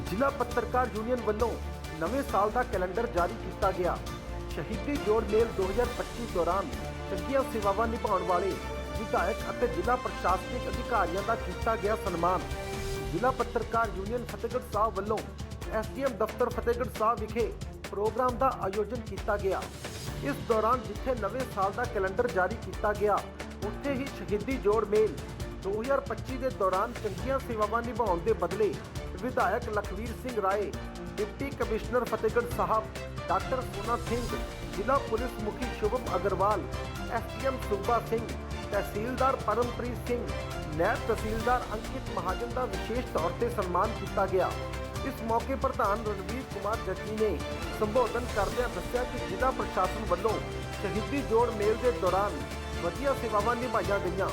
ਜ਼ਿਲ੍ਹਾ ਪੱਤਰਕਾਰ ਯੂਨੀਅਨ ਵੱਲੋਂ ਨਵੇਂ ਸਾਲ ਦਾ ਕੈਲੰਡਰ ਜਾਰੀ ਕੀਤਾ ਗਿਆ। ਸ਼ਹੀਦੀ ਜੋੜ ਮੇਲ 2025 ਦੌਰਾਨ ਚੰਗੀਆਂ ਸੇਵਾਵਾਂ ਨਿਭਾਉਣ ਵਾਲੇ ਵਿਧਾਇਕ ਅਤੇ ਜ਼ਿਲ੍ਹਾ ਪ੍ਰਸ਼ਾਸਨਿਕ ਅਧਿਕਾਰੀਆਂ ਦਾ ਕੀਤਾ ਗਿਆ ਸਨਮਾਨ। ਜ਼ਿਲ੍ਹਾ ਪੱਤਰਕਾਰ ਯੂਨੀਅਨ ਫਤਿਹਗੜ੍ਹ ਸਾਹਿਬ ਵੱਲੋਂ ਐਸਡੀਐਮ ਦਫ਼ਤਰ ਫਤਿਹਗੜ੍ਹ ਸਾਹਿਬ ਵਿਖੇ ਪ੍ਰੋਗਰਾਮ ਦਾ ਆਯੋਜਨ ਕੀਤਾ ਗਿਆ। ਇਸ ਦੌਰਾਨ ਜਿੱਥੇ ਨਵੇਂ ਸਾਲ ਦਾ ਕੈਲੰਡਰ ਜਾਰੀ ਕੀਤਾ ਗਿਆ, ਉੱਥੇ ਹੀ ਸ਼ਹੀਦੀ ਜੋੜ ਮੇਲ 2025 ਦੇ ਦੌਰਾਨ ਚੰਗੀਆਂ ਸੇਵਾਵਾਂ ਨਿਭਾਉਣ ਦੇ ਬਦਲੇ ਵਿਧਾਇਕ Lakhvir Singh Rai, deputy commissioner Fatehgarh Sahib, doctor Sona Singh, ਜ਼ਿਲ੍ਹਾ ਪੁਲਿਸ ਮੁਖੀ ਸ਼ੁਭਮ ਅਗਰਵਾਲ, ਐਸਡੀਐਮ ਸੁਬਾ ਸਿੰਘ, ਤਹਿਸੀਲਦਾਰ ਪਰਮਪ੍ਰੀਤ ਸਿੰਘ ਨਾਇਬ ਤਹਿਸੀਲਦਾਰ ਅੰਕਿਤ ਮਹਾਜਨ ਦਾ ਵਿਸ਼ੇਸ਼ ਤੌਰ ਤੇ ਸਨਮਾਨ ਕੀਤਾ ਗਿਆ। ਇਸ ਮੌਕੇ ਪ੍ਰਧਾਨ ਰਣਵੀਰ ਕੁਮਾਰ ਜੱਟੀ ਨੇ ਸੰਬੋਧਨ ਕਰਦਿਆਂ ਦੱਸਿਆ ਕਿ ਜ਼ਿਲ੍ਹਾ ਪ੍ਰਸ਼ਾਸਨ ਵੱਲੋਂ ਸ਼ਹੀਦੀ ਜੋੜ ਮੇਲ ਦੇ ਦੌਰਾਨ ਵਧੀਆ ਸੇਵਾਵਾਂ ਨਿਭਾਈਆਂ ਗਈਆਂ।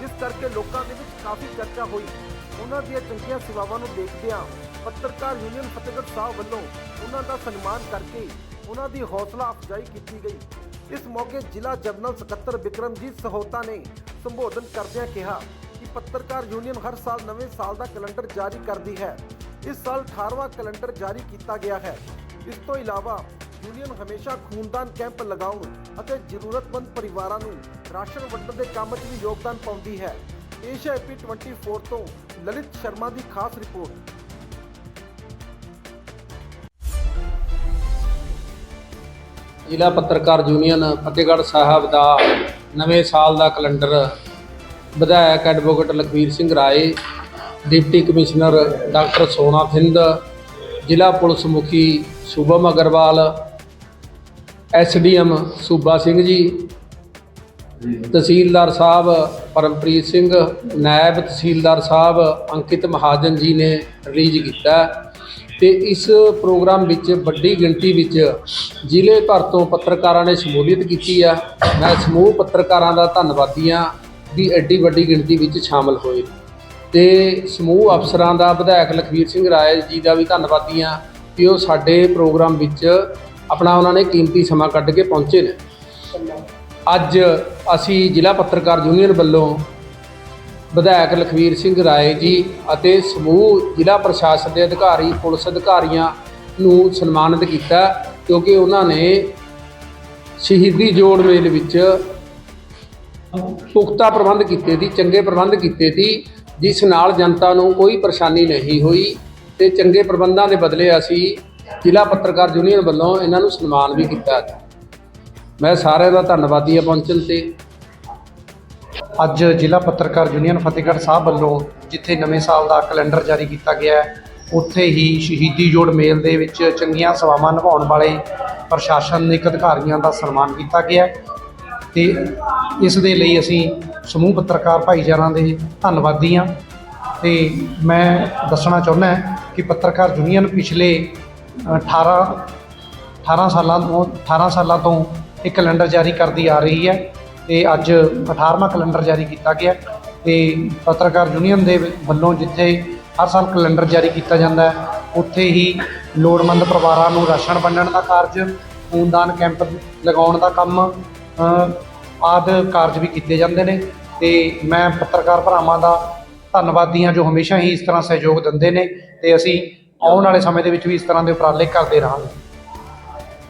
ਜਿਸ ਕਰਕੇ ਲੋਕਾਂ ਦੇ ਵਿੱਚ ਕਾਫੀ ਚਰਚਾ ਹੋਈ। ਉਹਨਾਂ ਦੀਆਂ ਚੰਗੀਆਂ ਸੇਵਾਵਾਂ ਨੂੰ ਦੇਖਦਿਆਂ ਪੱਤਰਕਾਰ ਯੂਨੀਅਨ ਫਤਿਹਗੜ੍ਹ ਸਾਹਿਬ ਵੱਲੋਂ ਉਹਨਾਂ ਦਾ ਸਨਮਾਨ ਕਰਕੇ ਉਹਨਾਂ ਦੀ ਹੌਸਲਾ ਅਫਜ਼ਾਈ ਕੀਤੀ ਗਈ। ਇਸ ਮੌਕੇ ਜ਼ਿਲ੍ਹਾ ਜਨਰਲ ਸਕੱਤਰ ਵਿਕਰਮਜੀਤ ਸਹੋਤਾ ਨੇ ਸੰਬੋਧਨ ਕਰਦਿਆਂ ਕਿਹਾ ਕਿ ਪੱਤਰਕਾਰ ਯੂਨੀਅਨ ਹਰ ਸਾਲ ਨਵੇਂ ਸਾਲ ਦਾ ਕੈਲੰਡਰ ਜਾਰੀ ਕਰਦੀ ਹੈ। ਇਸ ਸਾਲ 18ਵਾਂ ਕੈਲੰਡਰ ਜਾਰੀ ਕੀਤਾ ਗਿਆ ਹੈ। ਇਸ ਤੋਂ ਇਲਾਵਾ ਯੂਨੀਅਨ ਹਮੇਸ਼ਾ ਖੂਨਦਾਨ ਕੈਂਪ ਲਗਾਉਣ ਅਤੇ ਜ਼ਰੂਰਤਮੰਦ ਪਰਿਵਾਰਾਂ ਨੂੰ ਰਾਸ਼ਨ ਵੰਡਣ ਦੇ ਕੰਮ 'ਚ ਵੀ ਯੋਗਦਾਨ ਪਾਉਂਦੀ ਹੈ। ਏਸ਼ੀਆ ਏਪੀ 24 ਤੋਂ ਲਲਿਤ ਸ਼ਰਮਾ ਦੀ ਖਾਸ ਰਿਪੋਰਟ। ਜ਼ਿਲ੍ਹਾ ਪੱਤਰਕਾਰ ਯੂਨੀਅਨ ਫਤਿਹਗੜ੍ਹ ਸਾਹਿਬ ਦਾ ਨਵੇਂ ਸਾਲ ਦਾ ਕੈਲੰਡਰ ਵਿਧਾਇਕ advocate Lakhvir Singh Rai, deputy commissioner doctor Sona Thind ਜ਼ਿਲ੍ਹਾ ਪੁਲਿਸ ਮੁਖੀ ਸ਼ੁਭਮ ਅਗਰਵਾਲ ਐਸਡੀਐਮ ਸੂਬਾ ਸਿੰਘ ਜੀ ਤਹਿਸੀਲਦਾਰ ਸਾਹਿਬ ਪਰਮਪ੍ਰੀਤ ਸਿੰਘ ਨਾਇਬ ਤਹਿਸੀਲਦਾਰ ਸਾਹਿਬ ਅੰਕਿਤ ਮਹਾਜਨ ਜੀ ਨੇ ਰਿਲੀਜ਼ ਕੀਤਾ। ਤੇ ਇਸ ਪ੍ਰੋਗਰਾਮ ਵਿੱਚ ਵੱਡੀ ਗਿਣਤੀ ਵਿੱਚ ਜ਼ਿਲ੍ਹੇ ਭਰ ਤੋਂ ਪੱਤਰਕਾਰਾਂ ਨੇ ਸ਼ਮੂਲੀਅਤ ਕੀਤੀ ਆ। ਮੈਂ ਸਮੂਹ ਪੱਤਰਕਾਰਾਂ ਦਾ ਧੰਨਵਾਦੀ ਹਾਂ ਵੀ ਐਡੀ ਵੱਡੀ ਗਿਣਤੀ ਵਿੱਚ ਸ਼ਾਮਲ ਹੋਏ। ਤੇ ਸਮੂਹ ਅਫਸਰਾਂ ਦਾ ਵਿਧਾਇਕ ਲਖਵੀਰ ਸਿੰਘ ਰਾਏ ਜੀ ਦਾ ਵੀ ਧੰਨਵਾਦੀ ਹਾਂ ਕਿ ਉਹ ਸਾਡੇ ਪ੍ਰੋਗਰਾਮ ਵਿੱਚ ਆਪਣਾ ਉਹਨਾਂ ਨੇ ਕੀਮਤੀ ਸਮਾਂ ਕੱਢ ਕੇ ਪਹੁੰਚੇ ਨੇ। ਅੱਜ ਅਸੀਂ ਜ਼ਿਲ੍ਹਾ ਪੱਤਰਕਾਰ ਯੂਨੀਅਨ ਵੱਲੋਂ ਵਿਧਾਇਕ ਲਖਵੀਰ ਸਿੰਘ ਰਾਏ ਜੀ ਅਤੇ ਸਮੂਹ ਜ਼ਿਲ੍ਹਾ ਪ੍ਰਸ਼ਾਸਨ ਦੇ ਅਧਿਕਾਰੀ, ਪੁਲਿਸ ਅਧਿਕਾਰੀਆਂ ਨੂੰ ਸਨਮਾਨਿਤ ਕੀਤਾ, ਕਿਉਂਕਿ ਉਹਨਾਂ ਨੇ ਸ਼ਹੀਦੀ ਜੋੜ ਮੇਲ ਵਿੱਚ ਪੁਖਤਾ ਪ੍ਰਬੰਧ ਕੀਤੇ ਸੀ, ਚੰਗੇ ਪ੍ਰਬੰਧ ਕੀਤੇ ਸੀ, ਜਿਸ ਨਾਲ ਜਨਤਾ ਨੂੰ ਕੋਈ ਪਰੇਸ਼ਾਨੀ ਨਹੀਂ ਹੋਈ ਤੇ ਚੰਗੇ ਪ੍ਰਬੰਧਾਂ ਦੇ ਬਦਲੇ ਅਸੀਂ ਜ਼ਿਲ੍ਹਾ ਪੱਤਰਕਾਰ ਯੂਨੀਅਨ ਵੱਲੋਂ ਇਹਨਾਂ ਨੂੰ ਸਨਮਾਨ ਵੀ ਕੀਤਾ ਮੈਂ ਸਾਰਿਆਂ ਦਾ ਧੰਨਵਾਦੀ ਹਾਂ ਪਹੁੰਚਣ ਤੇ। ਅੱਜ ਜ਼ਿਲ੍ਹਾ ਪੱਤਰਕਾਰ ਯੂਨੀਅਨ ਫਤਿਹਗੜ੍ਹ ਸਾਹਿਬ ਵੱਲੋਂ ਜਿੱਥੇ ਨਵੇਂ ਸਾਲ ਦਾ ਕੈਲੰਡਰ ਜਾਰੀ ਕੀਤਾ ਗਿਆ ਹੈ, ਉੱਥੇ ਹੀ ਸ਼ਹੀਦੀ ਜੋੜ ਮੇਲ ਦੇ ਵਿੱਚ ਚੰਗੀਆਂ ਸੇਵਾਵਾਂ ਨਿਭਾਉਣ ਵਾਲੇ ਪ੍ਰਸ਼ਾਸਨਿਕ ਅਧਿਕਾਰੀਆਂ ਦਾ ਸਨਮਾਨ ਕੀਤਾ ਗਿਆ ਹੈ ਤੇ ਇਸ ਦੇ ਲਈ ਅਸੀਂ ਸਮੂਹ ਪੱਤਰਕਾਰ ਭਾਈਚਾਰਾਂ ਦੇ ਧੰਨਵਾਦੀ ਹਾਂ। ਤੇ ਮੈਂ ਦੱਸਣਾ ਚਾਹੁੰਦਾ ਕਿ ਪੱਤਰਕਾਰ ਯੂਨੀਅਨ ਪਿਛਲੇ 18 18 ਸਾਲਾਂ ਤੋਂ 18 ਸਾਲਾਂ ਤੋਂ ਇਹ ਕੈਲੰਡਰ ਜਾਰੀ ਕਰਦੀ ਆ ਰਹੀ ਹੈ ਤੇ ਅੱਜ 18ਵਾਂ ਕੈਲੰਡਰ ਜਾਰੀ ਕੀਤਾ ਗਿਆ ਤੇ ਪੱਤਰਕਾਰ ਯੂਨੀਅਨ ਦੇ ਵੱਲੋਂ ਜਿੱਥੇ ਹਰ ਸਾਲ ਕੈਲੰਡਰ ਜਾਰੀ ਕੀਤਾ ਜਾਂਦਾ ਹੈ ਉੱਥੇ ਹੀ ਲੋੜਵੰਦ ਪਰਿਵਾਰਾਂ ਨੂੰ ਰਾਸ਼ਨ ਵੰਡਣ ਦਾ ਕਾਰਜ ਖੂਨਦਾਨ ਕੈਂਪ ਲਗਾਉਣ ਦਾ ਕੰਮ ਅ, ਆਦਿ ਕਾਰਜ ਵੀ ਕੀਤੇ ਜਾਂਦੇ ਨੇ ਤੇ ਮੈਂ ਪੱਤਰਕਾਰ ਭਰਾਵਾਂ ਦਾ ਧੰਨਵਾਦੀ ਹਾਂ ਜੋ ਹਮੇਸ਼ਾ ਹੀ ਇਸ ਤਰ੍ਹਾਂ ਸਹਿਯੋਗ ਦਿੰਦੇ ਨੇ ਤੇ ਅਸੀਂ ਆਉਣ ਵਾਲੇ ਸਮੇਂ ਦੇ ਵਿੱਚ ਵੀ ਇਸ ਤਰ੍ਹਾਂ ਦੇ ਉਪਰਾਲੇ ਕਰਦੇ ਰਹਾਂਗੇ।